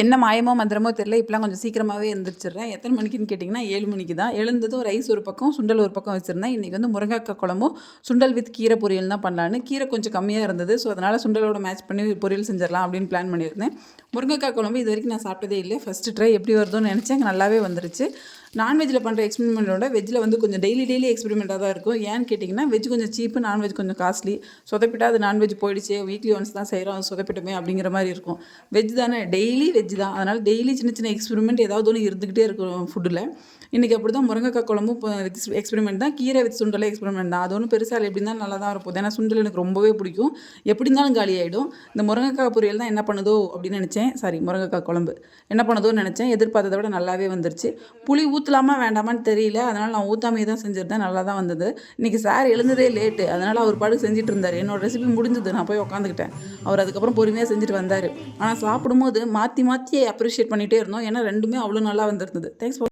என்ன மாயமோ மந்திரமோ தெரில இப்போலாம் கொஞ்சம் சீக்கிரமாகவே எழுந்திரிச்சிடுறேன் எத்தனை மணிக்குன்னு கேட்டிங்கன்னா ஏழு மணிக்கு தான். எழுந்ததும் ரைஸ் ஒரு பக்கம் சுண்டல் ஒரு பக்கம் வச்சுருந்தேன். இன்றைக்கி வந்து முருங்கைக்காய் குழம்பும் சுண்டல் வித் கீரை பொரியல் தான் பண்ணலான்னு கீரை கொஞ்சம் கம்மியாக இருந்தது. ஸோ அதனால் சுண்டலோட மேட்ச் பண்ணி பொரியல் செஞ்சிடலாம் அப்படின்னு பிளான் பண்ணியிருந்தேன். முருங்கைக்காய் குழம்பு இது வரைக்கும் நான் சாப்பிட்டதே இல்லை. ஃபஸ்ட்டு ட்ரை எப்படி வருதோன்னு நினச்சேன். நல்லாவே வந்துருச்சு. நான்வெஜ்ஜில் பண்ணுற எக்ஸ்பெரிமெண்ட்டோட வெஜ்ஜில் வந்து கொஞ்சம் டெய்லி டெய்லி எக்ஸ்பெரிமெண்ட்டாக தான் இருக்கும். ஏன்னு கேட்டிங்கன்னா வெஜ் கொஞ்சம் சீப்பு நான்வெஜ் கொஞ்சம் காஸ்ட்லி சொதப்பிட்டா அது நான்வெஜ் போயிடுச்சு. வீக்லி ஒன்ஸ் தான் செய்கிறோம் அது சொதப்பிட்டோமே அப்படிங்கிற மாதிரி இருக்கும். வெஜ் தானே? டெய்லி வெஜ் தான். அதனால் டெய்லி சின்ன சின்ன எக்ஸ்பெரிமெண்ட் ஏதாவது ஒன்று இருந்துக்கிட்டே இருக்கும் ஃபுட்டில் இன்றைக்கி அப்படி தான் முருங்கைக்காய் குழம்பும் எக்ஸ்பெரிமெண்ட் தான். கீரை வச்சு சுண்டலை எக்ஸ்பெரிமெண்ட் தான். அது ஒன்றும் பெருசாக எப்படி இருந்தாலும் நல்லா தான் இருக்கும். ஏன்னா சுண்டல் எனக்கு ரொம்பவே பிடிக்கும். எப்படி இருந்தாலும் காலி ஆகிடும் இந்த முருங்கைக்காய் பொரியல் தான் என்ன பண்ணுதோ அப்படின்னு நினச்சேன். சாரி முருங்கைக்காய் குழம்பு. என்ன பண்ணுதோன்னு நினச்சேன். எதிர்பார்த்ததை விட நல்லாவே வந்துருச்சு. புளி ஊற்றலாமா வேண்டாமான்னு தெரியல. அதனால் நான் ஊற்றாமையே தான் செஞ்சுருந்தேன். நல்லா தான் வந்தது. இன்றைக்கி சார் எழுந்ததே லேட்டு அதனால் அவர் பாடு செஞ்சுட்டு இருந்தார் என்னோட ரெசிபி முடிஞ்சது. நான் போய் உட்காந்துக்கிட்டேன் அவர் அதுக்கப்புறம் பொறுமையாக செஞ்சுட்டு வந்தார். ஆனால் சாப்பிடும்போது மாற்றி மாற்றி அப்ரிஷியேட் பண்ணிகிட்டே இருந்தோம். ஏன்னா ரெண்டுமே அவ்வளோ நல்லா வந்திருந்தது. தேங்க்ஸ்